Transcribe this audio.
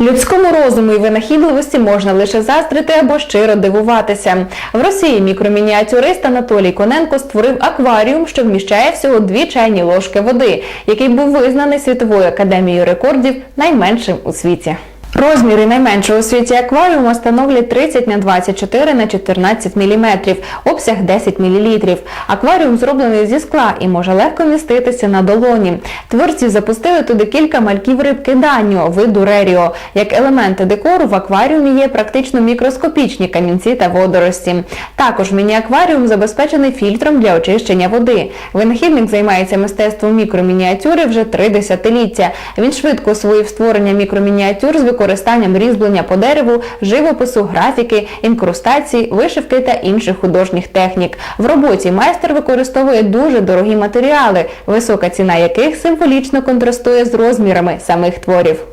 Людському розуму і винахідливості можна лише заздрити або щиро дивуватися. В Росії мікромініатюрист Анатолій Коненко створив акваріум, що вміщає всього дві чайні ложки води, який був визнаний світовою академією рекордів найменшим у світі. Розміри найменшого у світі акваріуму становлять 30 на 24 на 14 мм, обсяг 10 мл. Акваріум зроблений зі скла і може легко міститися на долоні. Творці запустили туди кілька мальків рибки даніо виду реріо. Як елементи декору в акваріумі є практично мікроскопічні камінці та водорості. Також міні-акваріум забезпечений фільтром для очищення води. Винахідник займається мистецтвом мікромініатюри вже три десятиліття. Він швидко освоїв створення мікромініатюр з використанням різьблення по дереву, живопису, графіки, інкрустації, вишивки та інших художніх технік. В роботі майстер використовує дуже дорогі матеріали, висока ціна яких символічно контрастує з розмірами самих творів.